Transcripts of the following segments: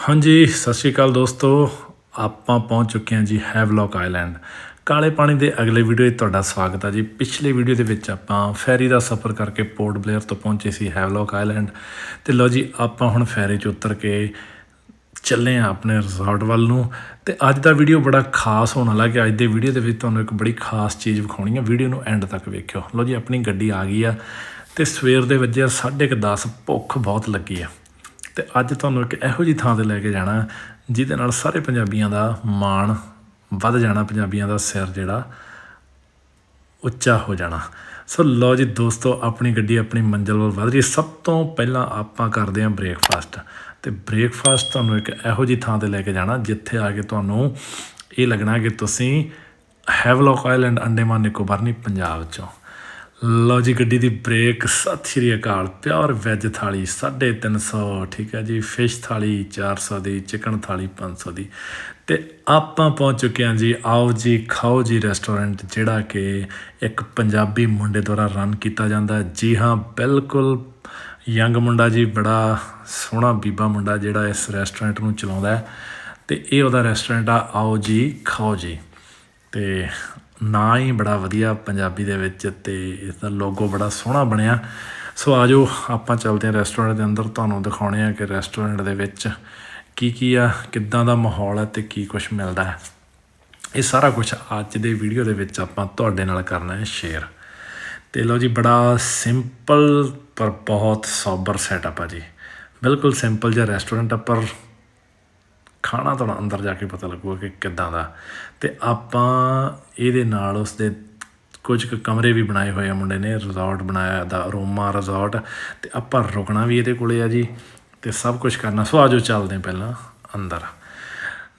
ਹਾਂਜੀ, ਸਤਿ ਸ਼੍ਰੀ ਅਕਾਲ ਦੋਸਤੋ। ਆਪਾਂ ਪਹੁੰਚ ਚੁੱਕੇ ਹਾਂ ਜੀ ਹੈਵਲੌਕ ਆਈਲੈਂਡ ਕਾਲੇ ਪਾਣੀ ਦੇ ਅਗਲੇ ਵੀਡੀਓ 'ਚ ਤੁਹਾਡਾ ਸਵਾਗਤ ਹੈ ਜੀ। ਪਿਛਲੇ ਵੀਡੀਓ ਦੇ ਵਿੱਚ ਆਪਾਂ ਫੈਰੀ ਦਾ ਸਫ਼ਰ ਕਰਕੇ ਪੋਰਟ ਬਲੇਅਰ ਤੋਂ ਪਹੁੰਚੇ ਸੀ ਹੈਵਲੌਕ ਆਈਲੈਂਡ ਤੇ ਲਓ ਜੀ, ਆਪਾਂ ਹੁਣ ਫੈਰੀ 'ਚ ਉਤਰ ਕੇ ਚੱਲੇ ਆ ਆਪਣੇ ਰਿਜ਼ੋਰਟ ਵੱਲ ਨੂੰ। ਤੇ ਅੱਜ ਦਾ ਵੀਡੀਓ ਬੜਾ ਖਾਸ ਹੋਣ ਵਾਲਾ ਕਿ ਅੱਜ ਦੇ ਵੀਡੀਓ ਦੇ ਵਿੱਚ ਤੁਹਾਨੂੰ ਇੱਕ ਬੜੀ ਖਾਸ ਚੀਜ਼ ਵਿਖਾਉਣੀ ਹੈ ਵੀਡੀਓ ਨੂੰ ਐਂਡ ਤੱਕ ਵੇਖਿਓ। ਲਓ ਜੀ, ਆਪਣੀ ਗੱਡੀ ਆ ਗਈ ਆ। ਤੇ ਸਵੇਰ ਦੇ ਵਜੇ 10:30 ਭੁੱਖ ਬਹੁਤ ਲੱਗੀ ਆ। ਤੇ ਅੱਜ ਤੁਹਾਨੂੰ ਇੱਕ ਇਹੋ ਜੀ ਥਾਂ ਤੇ ਲੈ ਕੇ ਜਾਣਾ, ਜਿਹਦੇ ਨਾਲ ਸਾਰੇ ਪੰਜਾਬੀਆਂ ਦਾ ਮਾਣ ਵੱਧ ਜਾਣਾ, ਪੰਜਾਬੀਆਂ ਦਾ ਸਿਰ ਜਿਹੜਾ ਉੱਚਾ ਹੋ ਜਾਣਾ। ਸੋ ਲਓ ਜੀ ਦੋਸਤੋ, ਆਪਣੀ ਗੱਡੀ, ਆਪਣੀ ਮੰਜ਼ਿਲ ਵੱਲ ਵਧ ਰਹੀ ਸਭ ਤੋਂ ਪਹਿਲਾਂ ਆਪਾਂ ਕਰਦੇ ਹਾਂ ਬ੍ਰੇਕਫਾਸਟ। ਤੇ ਬ੍ਰੇਕਫਾਸਟ ਤੁਹਾਨੂੰ ਇੱਕ ਇਹੋ ਜੀ ਥਾਂ ਤੇ ਲੈ ਕੇ ਜਾਣਾ, ਜਿੱਥੇ ਆ ਕੇ ਤੁਹਾਨੂੰ ਇਹ ਲੱਗਣਾ ਕਿ ਤੁਸੀਂ ਹੈਵਲੌਕ ਆਈਲੈਂਡ ਅੰਡੇਮਾਨ ਨਿਕੋਬਾਰ ਨਹੀਂ ਪੰਜਾਬ ਚੋਂ। ਲਓ ਜੀ, ਗੱਡੀ ਦੀ ਬ੍ਰੇਕ। ਸਤਿ ਸ਼੍ਰੀ ਅਕਾਲ। ਪਿਓਰ ਵੈਜ ਥਾਲੀ 350 ਠੀਕ ਹੈ ਜੀ, ਫਿਸ਼ ਥਾਲੀ 400 ਦੀ, ਚਿਕਨ ਥਾਲੀ 500 ਦੀ। ਤੇ ਆਪਾਂ ਪਹੁੰਚ ਚੁੱਕੇ ਹਾਂ ਜੀ। ਆਓ ਜੀ, ਖਾਓ ਜੀ ਰੈਸਟੋਰੈਂਟ, ਜਿਹੜਾ ਕਿ ਇੱਕ ਪੰਜਾਬੀ ਮੁੰਡੇ ਦੁਆਰਾ ਰਨ ਕੀਤਾ ਜਾਂਦਾ ਜੀ ਹਾਂ, ਬਿਲਕੁਲ ਯੰਗ ਮੁੰਡਾ ਜੀ, ਬੜਾ ਸੋਹਣਾ ਬੀਬਾ ਮੁੰਡਾ ਜਿਹੜਾ ਇਸ ਰੈਸਟੋਰੈਂਟ ਨੂੰ ਚਲਾਉਂਦਾ ਹੈ। ਤੇ ਇਹ ਉਹਦਾ ਰੈਸਟੋਰੈਂਟ ਆ। ਆਓ ਜੀ, ਖਾਓ ਜੀ। ਤੇ ਨਾਂ ਹੀ ਬੜਾ ਵਧੀਆ ਪੰਜਾਬੀ ਦੇ ਵਿੱਚ ਅਤੇ ਇਸ ਦਾ ਲੋਗੋ ਬੜਾ ਸੋਹਣਾ ਬਣਿਆ। ਸੋ ਆਜੋ ਆਪਾਂ ਚੱਲਦੇ ਹਾਂ ਰੈਸਟੋਰੈਂਟ ਦੇ ਅੰਦਰ। ਤੁਹਾਨੂੰ ਦਿਖਾਉਣੇ ਆ ਕਿ ਰੈਸਟੋਰੈਂਟ ਦੇ ਵਿੱਚ ਕੀ ਕੀ ਆ, ਕਿੱਦਾਂ ਦਾ ਮਾਹੌਲ ਹੈ ਤੇ ਕੀ ਕੁਝ ਮਿਲਦਾ ਹੈ। ਇਹ ਸਾਰਾ ਕੁਝ ਅੱਜ ਦੇ ਵੀਡੀਓ ਦੇ ਵਿੱਚ ਆਪਾਂ ਤੁਹਾਡੇ ਨਾਲ ਕਰਨਾ ਹੈ ਸ਼ੇਅਰ ਤੇ ਲਓ ਜੀ, ਬੜਾ ਸਿੰਪਲ ਪਰ ਬਹੁਤ ਸੋਬਰ ਸੈਟਅਪ ਆ ਜੀ। ਬਿਲਕੁਲ ਸਿੰਪਲ ਜਿਹਾ ਰੈਸਟੋਰੈਂਟ ਆ, ਪਰ ਖਾਣਾ ਤੁਹਾਨੂੰ ਅੰਦਰ ਜਾ ਕੇ ਪਤਾ ਲੱਗੂਗਾ ਕਿ ਕਿੱਦਾਂ ਦਾ। ਤੇ ਆਪਾਂ ਇਹਦੇ ਨਾਲ ਉਸਦੇ ਕੁਝ ਕੁ ਕਮਰੇ ਵੀ ਬਣਾਏ ਹੋਏ ਆ ਮੁੰਡੇ ਨੇ ਰਿਜ਼ੋਰਟ ਬਣਾਇਆ ਦਾ ਰੋਮਾ ਰਿਜ਼ੋਰਟ ਤੇ ਆਪਾਂ ਰੁਕਣਾ ਵੀ ਇਹਦੇ ਕੋਲੇ ਆ ਜੀ ਤੇ ਸਭ ਕੁਝ ਕਰਨਾ। ਸੋ ਆਜੋ ਚੱਲਦੇ ਹਾਂ ਪਹਿਲਾਂ ਅੰਦਰ।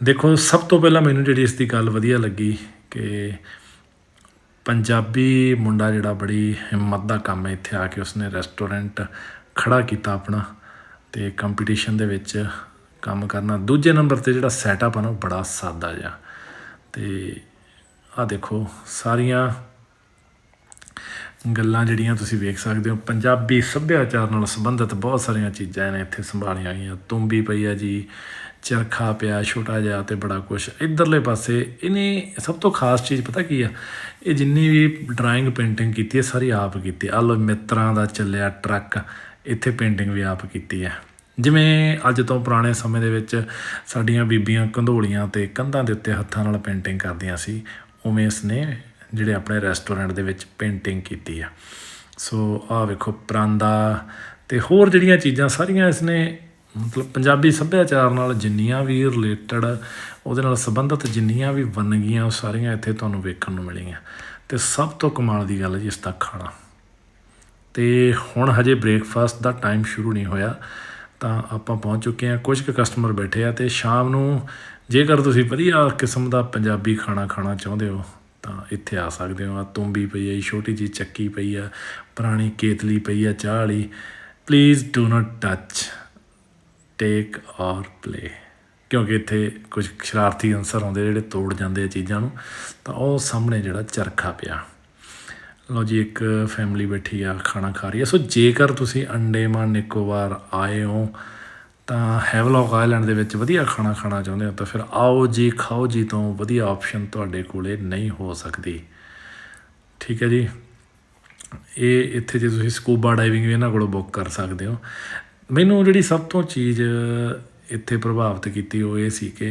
ਦੇਖੋ, ਸਭ ਤੋਂ ਪਹਿਲਾਂ ਮੈਨੂੰ ਜਿਹੜੀ ਇਸ ਦੀ ਗੱਲ ਵਧੀਆ ਲੱਗੀ ਕਿ ਪੰਜਾਬੀ ਮੁੰਡਾ ਜਿਹੜਾ ਬੜੀ ਹਿੰਮਤ ਦਾ ਕੰਮ ਹੈ, ਇੱਥੇ ਆ ਕੇ ਉਸਨੇ ਰੈਸਟੋਰੈਂਟ ਖੜਾ ਕੀਤਾ ਆਪਣਾ ਤੇ ਕੰਪੀਟੀਸ਼ਨ ਦੇ ਵਿੱਚ ਕੰਮ ਕਰਨਾ। ਦੂਜੇ ਨੰਬਰ ਤੇ ਜਿਹੜਾ ਸੈਟਅਪ ਆ ਨਾ, ਉਹ ਬੜਾ ਸਾਦਾ ਜਿਹਾ। ਤੇ ਆ ਦੇਖੋ, ਸਾਰੀਆਂ ਗੱਲਾਂ ਜਿਹੜੀਆਂ ਤੁਸੀਂ ਵੇਖ ਸਕਦੇ ਹੋ, ਪੰਜਾਬੀ ਸੱਭਿਆਚਾਰ ਨਾਲ ਸੰਬੰਧਿਤ ਬਹੁਤ ਸਾਰੀਆਂ ਚੀਜ਼ਾਂ ਨੇ ਇੱਥੇ ਸੰਭਾਲੀਆਂ ਗਈਆਂ। ਤੁੰਬੀ ਪਈ ਆ ਜੀ, ਚਰਖਾ ਪਿਆ ਛੋਟਾ ਜਿਹਾ ਤੇ ਬੜਾ ਕੁਝ ਇਧਰਲੇ ਪਾਸੇ ਇਹਨੇ ਸਭ ਤੋਂ ਖਾਸ ਚੀਜ਼ ਪਤਾ ਕੀ ਆ? ਇਹ ਜਿੰਨੀ ਵੀ ਡਰਾਇੰਗ ਪੇਂਟਿੰਗ ਕੀਤੀ ਹੈ ਸਾਰੀ ਆਪ ਕੀਤੀ। ਆ ਲੋ ਮਿੱਤਰਾਂ ਦਾ ਚੱਲਿਆ ਟਰੱਕ, ਇੱਥੇ ਪੇਂਟਿੰਗ ਵੀ ਆਪ ਕੀਤੀ ਹੈ ਜਿਵੇਂ ਅੱਜ ਤੋਂ ਪੁਰਾਣੇ ਸਮੇਂ ਦੇ ਵਿੱਚ ਸਾਡੀਆਂ ਬੀਬੀਆਂ ਕੰਧੋਲੀਆਂ ਤੇ ਕੰਧਾਂ ਦੇ ਉੱਤੇ ਹੱਥਾਂ ਨਾਲ ਪੇਂਟਿੰਗ ਕਰਦੀਆਂ ਸੀ, ਉਵੇਂ ਇਸਨੇ ਜਿਹੜੇ ਆਪਣੇ ਰੈਸਟੋਰੈਂਟ ਦੇ ਵਿੱਚ ਪੇਂਟਿੰਗ ਕੀਤੀ ਆ। ਸੋ ਆਹ ਵੇਖੋ ਪਰਾਂਦਾ ਤੇ ਹੋਰ ਜਿਹੜੀਆਂ ਚੀਜ਼ਾਂ ਸਾਰੀਆਂ ਇਸਨੇ ਮਤਲਬ ਪੰਜਾਬੀ ਸੱਭਿਆਚਾਰ ਨਾਲ ਜਿੰਨੀਆਂ ਵੀ ਰਿਲੇਟਡ ਉਹਦੇ ਨਾਲ ਸੰਬੰਧਿਤ ਜਿੰਨੀਆਂ ਵੀ ਵੰਨਗੀਆਂ, ਉਹ ਸਾਰੀਆਂ ਇੱਥੇ ਤੁਹਾਨੂੰ ਵੇਖਣ ਨੂੰ ਮਿਲੀਆਂ। ਤੇ ਸਭ ਤੋਂ ਕਮਾਲ ਦੀ ਗੱਲ ਜੀ ਇਸ ਦਾ ਖਾਣਾ। ਤੇ ਹੁਣ ਹਜੇ ਬ੍ਰੇਕਫਾਸਟ ਦਾ ਟਾਈਮ ਸ਼ੁਰੂ ਨਹੀਂ ਹੋਇਆ। ਤਾਂ ਆਪਾਂ ਪਹੁੰਚ ਚੁੱਕੇ ਹਾਂ। ਕੁਝ ਕੁ ਕਸਟਮਰ ਬੈਠੇ ਆ ਤੇ ਸ਼ਾਮ ਨੂੰ ਜੇਕਰ ਤੁਸੀਂ ਵਧੀਆ ਕਿਸਮ ਦਾ ਪੰਜਾਬੀ ਖਾਣਾ ਖਾਣਾ ਚਾਹੁੰਦੇ ਹੋ ਤਾਂ ਇੱਥੇ ਆ ਸਕਦੇ ਹੋ। ਆ ਤੁੰਬੀ ਪਈ ਹੈ ਜੀ, ਛੋਟੀ ਜੀ ਚੱਕੀ ਪਈ ਆ ਪੁਰਾਣੀ ਕੇਤਲੀ ਪਈ ਆ ਚਾਹ ਵਾਲੀ। Please do not touch take or play ਕਿਉਂਕਿ ਇੱਥੇ ਕੁਝ ਸ਼ਰਾਰਤੀ ਅਨਸਰ ਆਉਂਦੇ ਜਿਹੜੇ ਤੋੜ ਜਾਂਦੇ ਆ ਚੀਜ਼ਾਂ ਨੂੰ। ਤਾਂ ਉਹ ਸਾਹਮਣੇ ਜਿਹੜਾ ਚਰਖਾ ਪਿਆ। ਲਓ ਜੀ, ਇੱਕ ਫੈਮਿਲੀ ਬੈਠੀ ਆ, ਖਾਣਾ ਖਾ ਰਹੀ ਹੈ ਸੋ ਜੇਕਰ ਤੁਸੀਂ ਅੰਡੇਮਾਨ ਨਿਕੋਬਾਰ ਆਏ ਹੋ, ਤਾਂ ਹੈਵਲੌਕ ਆਈਲੈਂਡ ਦੇ ਵਿੱਚ ਵਧੀਆ ਖਾਣਾ ਖਾਣਾ ਚਾਹੁੰਦੇ ਹੋ, ਤਾਂ ਫਿਰ ਆਓ ਜੀ, ਖਾਓ ਜੀ ਤੋਂ ਵਧੀਆ ਆਪਸ਼ਨ ਤੁਹਾਡੇ ਕੋਲੇ ਨਹੀਂ ਹੋ ਸਕਦੀ। ਠੀਕ ਹੈ ਜੀ? ਇਹ ਇੱਥੇ ਜੇ ਤੁਸੀਂ ਸਕੂਬਾ ਡਾਈਵਿੰਗ ਵੀ ਇਹਨਾਂ ਕੋਲੋਂ ਬੁੱਕ ਕਰ ਸਕਦੇ ਹੋ। ਮੈਨੂੰ ਜਿਹੜੀ ਸਭ ਤੋਂ ਚੀਜ਼ ਇੱਥੇ ਪ੍ਰਭਾਵਿਤ ਕੀਤੀ ਉਹ ਇਹ ਸੀ ਕਿ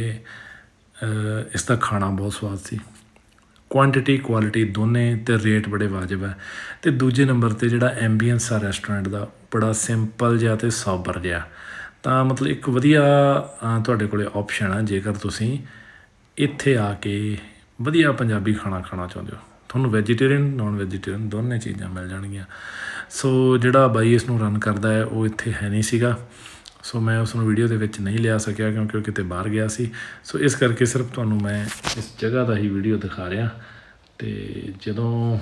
ਇਸ ਦਾ ਖਾਣਾ ਬਹੁਤ ਸਵਾਦ ਸੀ। ਕੁਆਂਟੀਟੀ ਕੁਆਲਿਟੀ ਦੋਨੇ ਤੇ ਰੇਟ ਬੜੇ ਵਾਜਬ ਹੈ ਤੇ ਦੂਜੇ ਨੰਬਰ ਤੇ ਜਿਹੜਾ ਐਂਬੀਐਂਸ ਆ ਰੈਸਟੋਰੈਂਟ ਦਾ, ਬੜਾ ਸਿੰਪਲ ਜਿਹਾ ਤੇ ਸੋਬਰ ਜਿਹਾ। ਤਾਂ ਮਤਲਬ ਇੱਕ ਵਧੀਆ ਤੁਹਾਡੇ ਕੋਲੇ ਆਪਸ਼ਨ ਆ, ਜੇਕਰ ਤੁਸੀਂ ਇੱਥੇ ਆ ਕੇ ਵਧੀਆ ਪੰਜਾਬੀ ਖਾਣਾ ਖਾਣਾ ਚਾਹੁੰਦੇ ਹੋ। ਤੁਹਾਨੂੰ ਵੈਜੀਟੇਰੀਅਨ ਨਾਨ ਵੈਜੀਟੇਰੀਅਨ ਦੋਨੇ ਚੀਜ਼ਾਂ ਮਿਲ ਜਾਣਗੀਆਂ। ਸੋ ਜਿਹੜਾ ਬਾਈ ਇਸ ਨੂੰ ਰਨ ਕਰਦਾ ਹੈ, ਉਹ ਇੱਥੇ ਹੈ ਨਹੀਂ ਸੀਗਾ। ਸੋ ਮੈਂ ਉਸ ਨੂੰ ਵੀਡੀਓ ਦੇ ਵਿੱਚ ਨਹੀਂ ਲਿਆ ਸਕਿਆ ਕਿਉਂਕਿ ਉਹ ਕਿਤੇ ਬਾਹਰ ਗਿਆ ਸੀ। ਸੋ ਇਸ ਕਰਕੇ ਸਿਰਫ ਤੁਹਾਨੂੰ ਮੈਂ ਇਸ ਜਗ੍ਹਾ ਦਾ ਹੀ ਵੀਡੀਓ ਦਿਖਾ ਰਿਹਾ। ਤੇ ਜਦੋਂ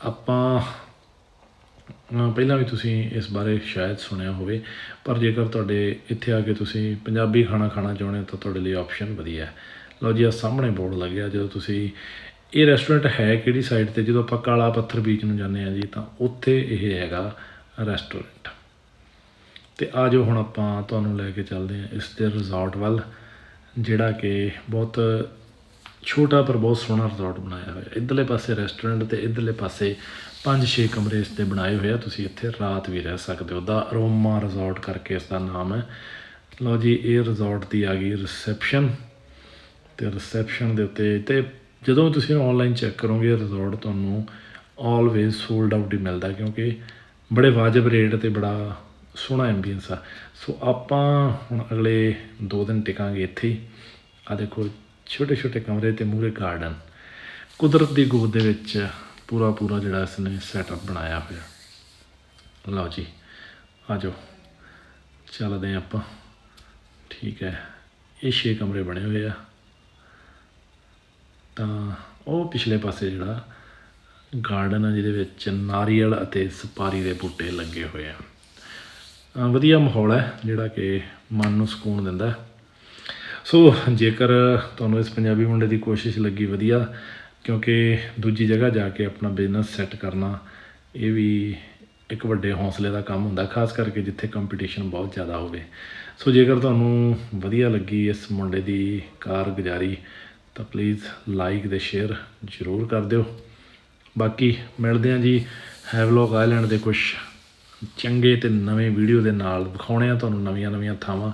ਆਪਾਂ ਪਹਿਲਾਂ ਵੀ ਤੁਸੀਂ ਇਸ ਬਾਰੇ ਸ਼ਾਇਦ ਸੁਣਿਆ ਹੋਵੇ, ਪਰ ਜੇਕਰ ਤੁਹਾਡੇ ਇੱਥੇ ਆ ਕੇ ਤੁਸੀਂ ਪੰਜਾਬੀ ਖਾਣਾ ਖਾਣਾ ਚਾਹੁੰਦੇ ਹੋ ਤਾਂ ਤੁਹਾਡੇ ਲਈ ਆਪਸ਼ਨ ਵਧੀਆ ਹੈ। ਲਓ ਜੀ ਆ ਸਾਹਮਣੇ ਬੋਰਡ ਲੱਗਿਆ, ਜਦੋਂ ਤੁਸੀਂ ਇਹ ਰੈਸਟੋਰੈਂਟ ਹੈ ਕਿਹੜੀ ਸਾਈਡ ਤੇ? ਜਦੋਂ ਆਪਾਂ ਕਾਲਾ ਪੱਥਰ ਬੀਚ ਨੂੰ ਜਾਂਦੇ ਆ ਜੀ, ਤਾਂ ਉੱਥੇ ਇਹ ਹੈਗਾ ਰੈਸਟੋਰੈਂਟ ਤੇ ਆਜੋ ਹੁਣ ਆਪਾਂ ਤੁਹਾਨੂੰ ਲੈ ਕੇ ਚੱਲਦੇ ਹਾਂ ਇਸ ਦੇ ਰਿਜ਼ੋਰਟ ਵੱਲ, ਜਿਹੜਾ ਕਿ ਬਹੁਤ ਛੋਟਾ ਪਰ ਬਹੁਤ ਸੋਹਣਾ ਰਿਜ਼ੋਰਟ ਬਣਾਇਆ ਹੋਇਆ। ਇਧਰਲੇ ਪਾਸੇ ਰੈਸਟੋਰੈਂਟ ਤੇ ਇਧਰਲੇ ਪਾਸੇ 5-6 ਕਮਰੇ ਇਸ ਦੇ ਬਣਾਏ ਹੋਏ ਆ। ਤੁਸੀਂ ਇੱਥੇ ਰਾਤ ਵੀ ਰਹਿ ਸਕਦੇ ਹੋ। ਦਾ ਅਰੋਮਾ ਰਿਜ਼ੋਰਟ ਕਰਕੇ ਇਸ ਦਾ ਨਾਮ ਹੈ। ਲਓ ਜੀ, ਇਹ ਰਿਜ਼ੋਰਟ ਦੀ ਆ ਗਈ ਰਿਸੈਪਸ਼ਨ ਤੇ ਰਿਸੈਪਸ਼ਨ ਦੇ ਉੱਤੇ ਤੇ ਜਦੋਂ ਤੁਸੀਂ ਆਨਲਾਈਨ ਚੈੱਕ ਕਰੋਗੇ ਰਿਜ਼ੋਰਟ ਤੁਹਾਨੂੰ ਆਲਵੇਜ਼ ਸੋਲਡ ਆਊਟ ਹੀ ਮਿਲਦਾ ਕਿਉਂਕਿ ਬੜੇ ਵਾਜਬ ਰੇਟ ਤੇ ਬੜਾ ਸੋਹਣਾ ਐਂਬੀਐਂਸ ਆ। ਸੋ ਆਪਾਂ ਹੁਣ ਅਗਲੇ 2 ਦਿਨ ਟਿਕਾਂਗੇ ਇੱਥੇ ਹੀ। ਆ ਦੇਖੋ ਛੋਟੇ ਛੋਟੇ ਕਮਰੇ ਤੇ ਮੂਰੇ ਗਾਰਡਨ ਕੁਦਰਤ ਦੀ ਗੋਦ ਦੇ ਵਿੱਚ ਪੂਰਾ ਪੂਰਾ ਜਿਹੜਾ ਇਸ ਨੇ ਸੈਟਅਪ ਬਣਾਇਆ ਹੋਇਆ। ਲਓ ਜੀ, ਆ ਜਾਓ। ਚੱਲਦੇ ਹਾਂ ਆਪਾਂ। ਠੀਕ ਹੈ, ਇਹ ਛੇ ਕਮਰੇ ਬਣੇ ਹੋਏ ਆ। ਤਾਂ ਉਹ ਪਿਛਲੇ ਪਾਸੇ ਜਿਹੜਾ ਗਾਰਡਨ ਆ, ਜਿਹਦੇ ਵਿੱਚ ਨਾਰੀਅਲ ਅਤੇ ਸੁਪਾਰੀ ਦੇ ਬੂਟੇ ਲੱਗੇ ਹੋਏ ਆ। ਵਧੀਆ ਮਾਹੌਲ ਹੈ ਜਿਹੜਾ ਕਿ ਮਨ ਨੂੰ ਸਕੂਨ ਦਿੰਦਾ ਸੋ ਜੇਕਰ ਤੁਹਾਨੂੰ ਇਸ ਪੰਜਾਬੀ ਮੁੰਡੇ ਦੀ ਕੋਸ਼ਿਸ਼ ਲੱਗੀ ਵਧੀਆ, ਕਿਉਂਕਿ ਦੂਜੀ ਜਗ੍ਹਾ ਜਾ ਕੇ ਆਪਣਾ ਬਿਜ਼ਨਸ ਸੈੱਟ ਕਰਨਾ, ਇਹ ਵੀ ਇੱਕ ਵੱਡੇ ਹੌਸਲੇ ਦਾ ਕੰਮ ਹੁੰਦਾ, ਖਾਸ ਕਰਕੇ ਜਿੱਥੇ ਕੰਪੀਟੀਸ਼ਨ ਬਹੁਤ ਜ਼ਿਆਦਾ ਹੋਵੇ। ਸੋ ਜੇਕਰ ਤੁਹਾਨੂੰ ਵਧੀਆ ਲੱਗੀ ਇਸ ਮੁੰਡੇ ਦੀ ਕਾਰਗੁਜ਼ਾਰੀ, ਤਾਂ ਪਲੀਜ਼ ਲਾਈਕ ਤੇ ਸ਼ੇਅਰ ਜ਼ਰੂਰ ਕਰ ਦਿਓ। ਬਾਕੀ ਮਿਲਦੇ ਹਾਂ ਜੀ ਹੈਵਲੌਕ ਆਈਲੈਂਡ ਦੇ ਕੁਝ ਚੰਗੇ ਤੇ ਨਵੇਂ ਵੀਡੀਓ ਦੇ ਨਾਲ ਵਿਖਾਉਣੇ ਆ ਤੁਹਾਨੂੰ ਨਵੀਆਂ ਨਵੀਆਂ ਥਾਵਾਂ।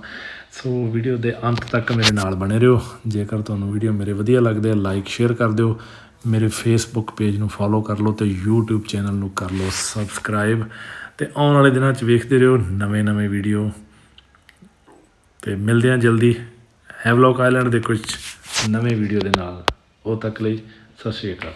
ਸੋ ਵੀਡੀਓ ਦੇ ਅੰਤ ਤੱਕ ਮੇਰੇ ਨਾਲ ਬਣੇ ਰਹੋ। ਜੇਕਰ ਤੁਹਾਨੂੰ ਵੀਡੀਓ ਮੇਰੇ ਵਧੀਆ ਲੱਗਦੇ ਆ ਲਾਈਕ ਸ਼ੇਅਰ ਕਰ ਦਿਓ। ਮੇਰੇ ਫੇਸਬੁੱਕ ਪੇਜ ਨੂੰ ਫੋਲੋ ਕਰ ਲਓ ਤੇ YouTube ਚੈਨਲ ਨੂੰ ਕਰ ਲਓ ਸਬਸਕ੍ਰਾਈਬ ਤੇ ਆਉਣ ਵਾਲੇ ਦਿਨਾਂ 'ਚ ਵੇਖਦੇ ਰਹੋ ਨਵੇਂ ਨਵੇਂ ਵੀਡੀਓ। ਤੇ ਮਿਲਦੇ ਹਾਂ ਜਲਦੀ। ਹੈਵਲੌਕ ਆਈਲੈਂਡ ਦੇ ਕੁਝ ਨਵੇਂ ਵੀਡੀਓ ਦੇ ਨਾਲ। ਉਹ ਤੱਕ ਲਈ ਸਤਿ ਸ਼੍ਰੀ ਅਕਾਲ।